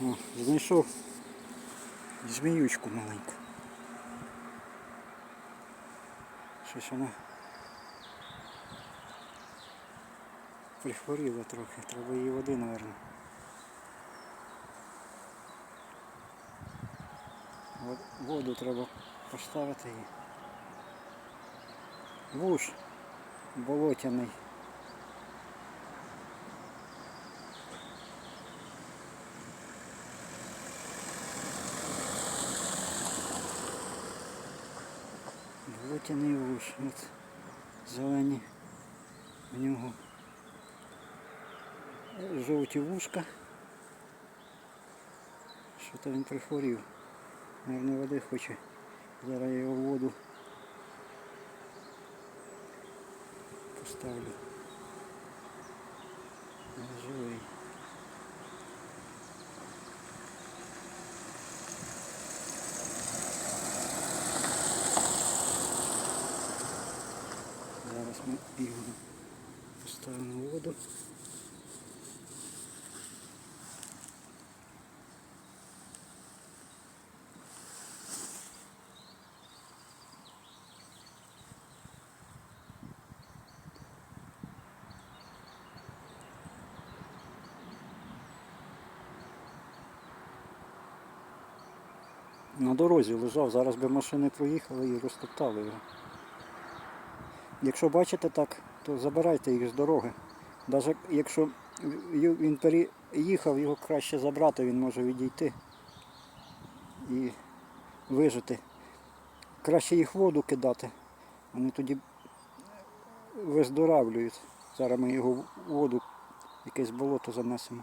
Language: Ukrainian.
О, знайшов зміючку маленьку. Щось вона прихворіла трохи, треба її води, мабуть. Воду треба поставити її. Вуш болотяний. Болотяний вуш. От зелені в нього жовті вушка. Що то він прихворів. Наверное, води хоче. Зараз я його в воду поставлю. Він Живий. Ми його поставимо воду. На дорозі лежав, зараз би машини проїхали і розтоптали його. Якщо бачите так, то забирайте їх з дороги. Навіть якщо він переїхав, його краще забрати, він може відійти і вижити. Краще їх воду кидати. Вони тоді виздоравлюють. Зараз ми його в воду, якесь болото занесемо.